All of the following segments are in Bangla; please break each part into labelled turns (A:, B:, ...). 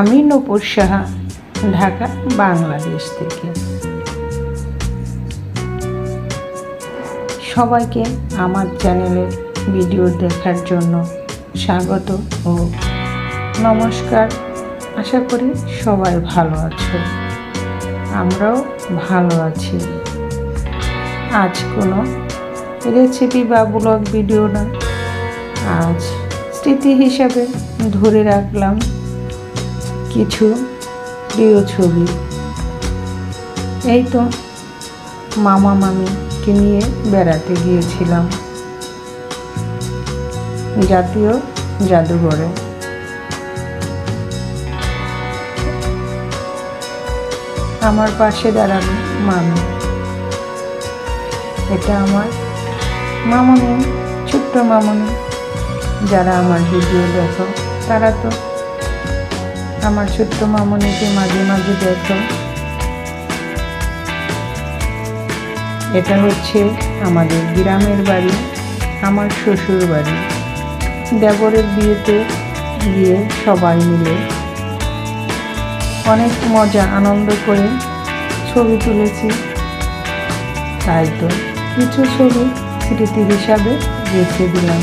A: আমি নপুর সাহা, ঢাকা, বাংলাদেশ থেকে। সবাইকে আমার চ্যানেলে ভিডিও দেখার জন্য স্বাগত ও নমস্কার। আশা করি সবাই ভালো আছো। আমরাও ভালো আছি। আজ কোনো রেসিপি বা ব্লগ ভিডিও না। আজ স্মৃতি হিসাবে ধরে রাখলাম কিছু প্রিয় ছবি। এই তো মামা মামিকে নিয়ে বেড়াতে গিয়েছিলাম। জাতীয় জাদুঘরে। আমার পাশে দাঁড়ানো মামি। এটা আমার মামনি, ছোট্ট মামনি। যারা আমার ভিডিও দেখো, তারা তো আমার ছোট্ট মামনিকে মাঝে মাঝে দেখো। এটা হচ্ছে আমাদের গ্রামের বাড়ি, আমার শ্বশুর বাড়ি। দেবরের বিয়েতে গিয়ে সবাই মিলে অনেক মজা, আনন্দ করে ছবি তুলেছি। তাই তো কিছু ছবি স্মৃতি হিসাবে রেখে দিলাম।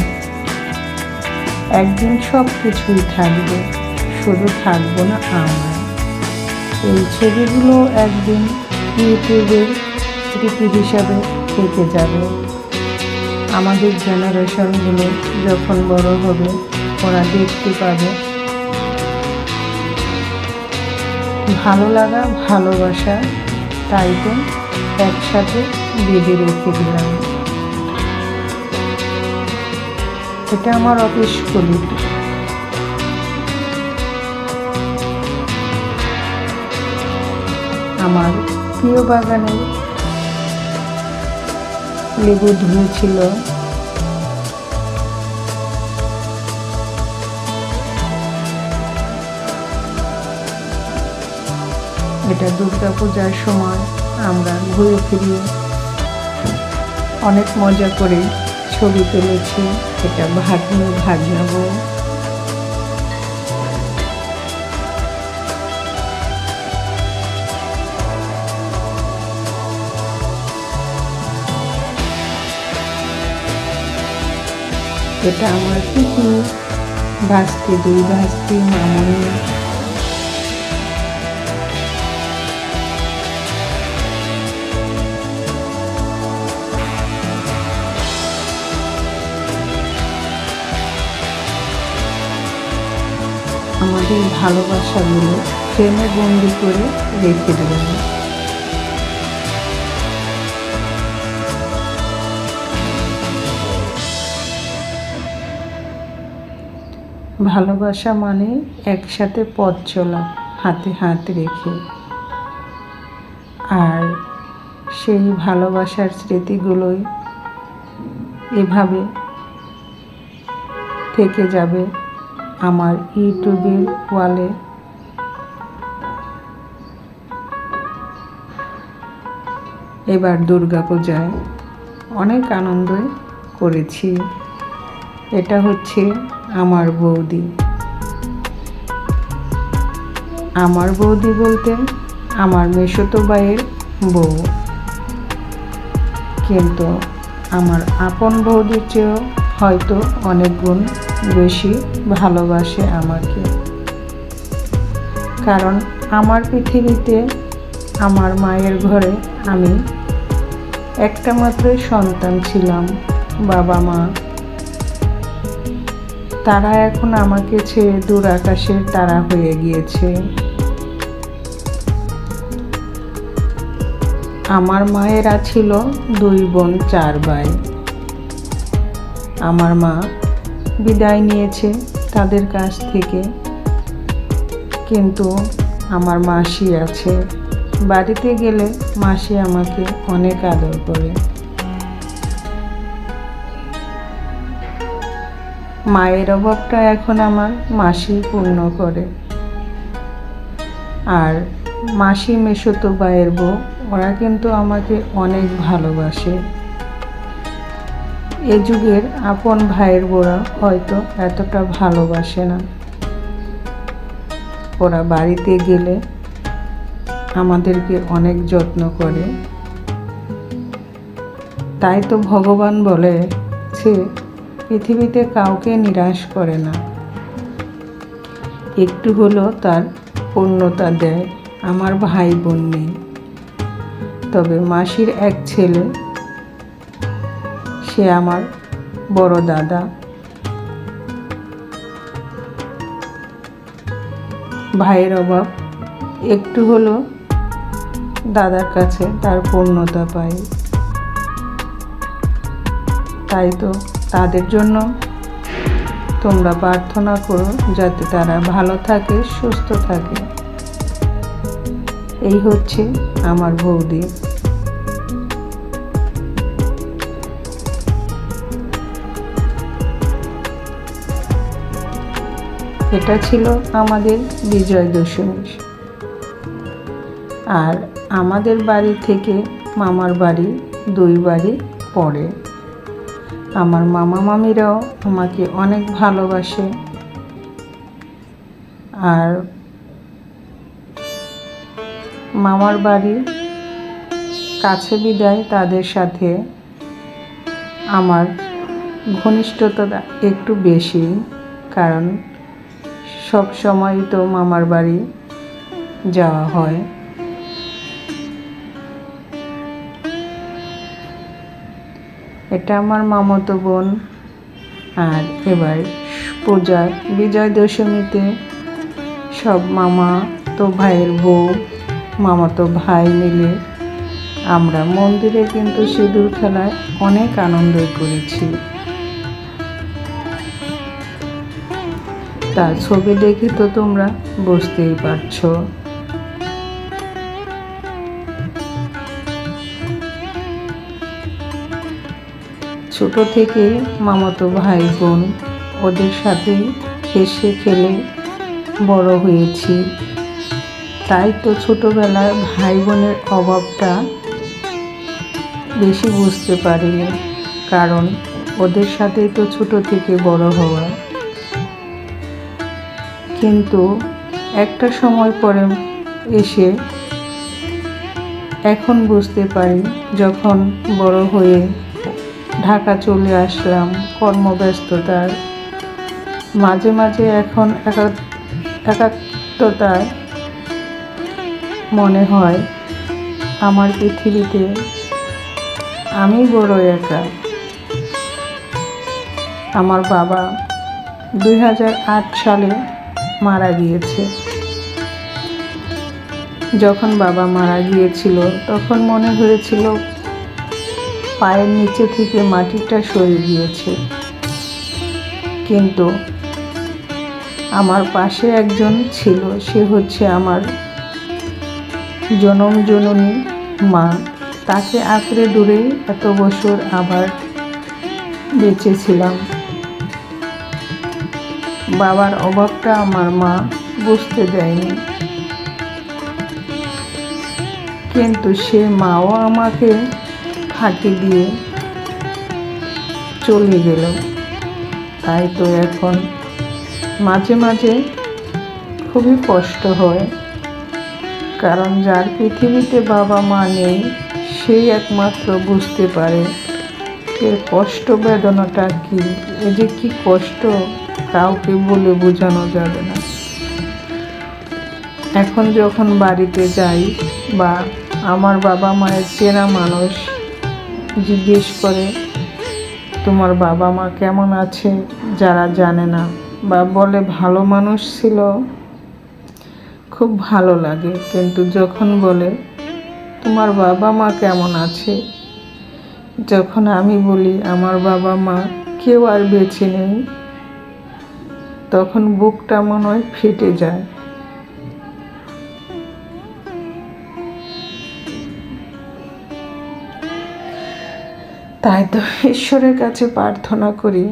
A: একদিন সব কিছুই থাকবে। শুধু থাকব না আমরা। এই ছবিগুলো একদিন ইউটিউবের স্মৃতি হিসাবে থেকে যাবে। আমাদের জেনারেশনগুলো যখন বড় হবে, ওরা দেখতে পাবে। ভালো লাগা, ভালোবাসা, তাই তো একসাথে বেঁধে রেখে দিলাম। এটা আমার অফিস কলিগ। আমার প্রিয় বাগানে লেবু ধুয়েছিল এটা দুর্গা পূজার সময় আমরা ঘুরে ফিরিয়ে অনেক মজা করে ছবি তুলেছি। এটা ভাগ্নে ভাগ্নাবো। এটা আমার পিকু ভাস্তি দুই ভাস্তি মামনি। আমাদের ভালোবাসাগুলো ফ্রেমে বন্দি করে রেখে দেবেন। ভালোবাসা মানে একসাথে পথ চলা, হাতে হাত রেখে। আর সেই ভালোবাসার স্মৃতিগুলোই এভাবে থেকে যাবে আমার ইউটিউবের ওয়ালে। এবার দুর্গা পূজায় অনেক আনন্দই করেছি। এটা হচ্ছে আমার বৌদি। আমার বৌদি বলতে আমার মেশতো ভাইয়ের বউ। কিন্তু আমার আপন বৌদির চেয়েও হয়তো অনেক গুণ বেশি ভালোবাসে আমাকে। কারণ আমার পৃথিবীতে আমার মায়ের ঘরে আমি একটা মাত্র সন্তান ছিলাম বাবা মা তারা এখন আমাকে ছেড়ে দূর আকাশের তারা হয়ে গিয়েছে। আমার মায়েরা ছিল দুই বোন, চার ভাই। আমার মা বিদায় নিয়েছে তাদের কাছ থেকে। কিন্তু আমার মাসি আছে। বাড়িতে গেলে মাসি আমাকে অনেক আদর করে। মায়ের অভাবটা এখন আমার মাসি পূর্ণ করে। আর মাসি মেশতো ভাইয়ের বউ, ওরা কিন্তু আমাকে অনেক ভালোবাসে। এ যুগের আপন ভাইয়ের বোরা হয়তো এতটা ভালোবাসে না। ওরা বাড়িতে গেলে আমাদেরকে অনেক যত্ন করে। তাই তো ভগবান বলে সে পৃথিবীতে কাউকে নিরাশ করে না। একটু হলো তার পূর্ণতা দেয়, আমার ভাই বোন নেই। তবে মাসির এক ছেলে, সে আমার বড় দাদা। ভাইয়ের অভাব, একটু হলো দাদার কাছে তার পূর্ণতা পাই। তাই তো তাদের জন্য তোমরা প্রার্থনা করো যাতে তারা ভালো থাকে, সুস্থ থাকে। এই হচ্ছে আমার বৌদি। এটা ছিল আমাদের বিজয় দশমী আর আমাদের বাড়ি থেকে মামার বাড়ি, দুই বাড়ি পড়ে আমার মামা মামিরাও আমাকে অনেক ভালোবাসে। আর মামার বাড়ি কাছে বিদায় তাদের সাথে আমার ঘনিষ্ঠতা একটু বেশি, কারণ সব সময় তো মামার বাড়ি যাওয়া হয়। এটা আমার মামাতো বোন। আর এবার পূজা, বিজয় দশমীতে সব মামা তো ভাইয়ের বউ মামাতো ভাই মিলে আমরা মন্দিরে কিন্তু সিঁদুর খেলায় অনেক আনন্দ করেছি। তার ছবি দেখে তো তোমরা বুঝতেই পারছ। ছোট থেকে মামাতো ভাই বোন ওদের সাথে হেসে খেলে বড় হয়েছি। তাই তো ছোটোবেলায় ভাই বোনের অভাবটা বেশি বুঝতে পারিনি, কারণ ওদের সাথেই তো ছোট থেকে বড় হওয়া। কিন্তু একটা সময় পরে এসে এখন বুঝতে পারি যখন বড় হয়ে ঢাকা চলে আসলাম, কর্মব্যস্ততার মাঝে মাঝে এখন একাত্মতায় মনে হয় আমার পৃথিবীতে আমি বড় একা। আমার বাবা দু হাজার আট সালে মারা গিয়েছে। যখন বাবা মারা গিয়েছিল, তখন মনে হয়েছিল পায়ের নিচে থেকে মাটিটা সরে গিয়েছে। কিন্তু আমার পাশে একজন ছিল, সে হচ্ছে আমার জনম জননী মা। তাকে আঁকড়ে দূরে এত বছর আবার বেঁচেছিলাম। বাবার অভাবটা আমার মা বুঝতে দেয়নি। কিন্তু সে মাও আমাকে ফাঁকি দিয়ে চলে গেল। তাই তো এখন মাঝে মাঝে খুবই কষ্ট হয়, কারণ যার পৃথিবীতে বাবা মা নেই, সেই একমাত্র বুঝতে পারে এর কষ্ট বেদনাটা কি, এ যে কি কষ্ট কাউকে বলে বোঝানো যাবে না। এখন যখন বাড়িতে যাই বা আমার বাবা মায়ের চেনা মানুষ জিজ্ঞেস করে, তোমার বাবা মা কেমন আছে? যারা জানে না। বা বলে, ভালো মানুষ ছিল, খুব ভালো লাগে। কিন্তু যখন বলে, তোমার বাবা মা কেমন আছে? যখন আমি বলি, আমার বাবা মা কেউ আর বেছে নেই, তখন বুকটা মনে হয় ফেটে যায়। তাই তো ঈশ্বরের কাছে প্রার্থনা করি,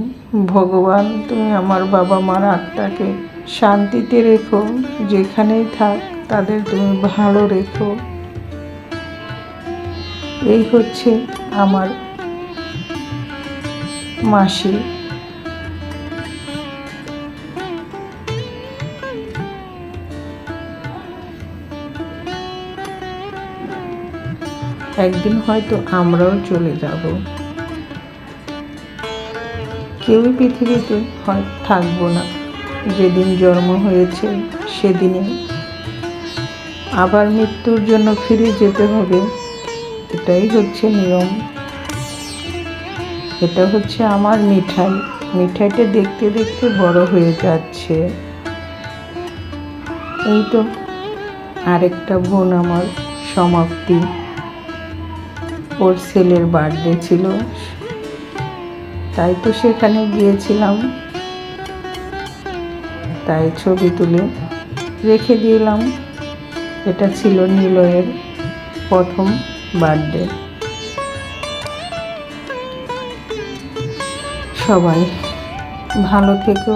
A: ভগবান, তুমি আমার বাবা মার আত্মাকে শান্তিতে রেখো, যেখানেই থাক তাদের তুমি ভালো রেখো। এই হচ্ছে আমার মাসি একদিন হয়তো আমরাও চলে যাব। কেউই পৃথিবীতে হয় থাকব না। যেদিন জন্ম হয়েছে, সেদিনে আবার মৃত্যুর জন্য ফিরে যেতে হবে। এটাই হচ্ছে নিয়ম। এটা হচ্ছে আমার মিঠাই। মিঠাইটা দেখতে দেখতে বড় হয়ে যাচ্ছে। এই তো আরেকটা বোন আমার সমাপ্তি। ওর ছেলের বার্থডে ছিল। তাই তো সেখানে গিয়েছিলাম। তাই ছবি তুলে রেখে দিলাম। এটা ছিল নিলয়ের প্রথম বার্থডে সবাই ভালো থেকো।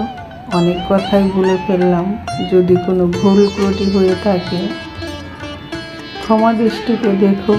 A: অনেক কথাই বলে ফেললাম। যদি কোনো ভুল ত্রুটি হয়ে থাকে, ক্ষমা দৃষ্টিতে দেখো।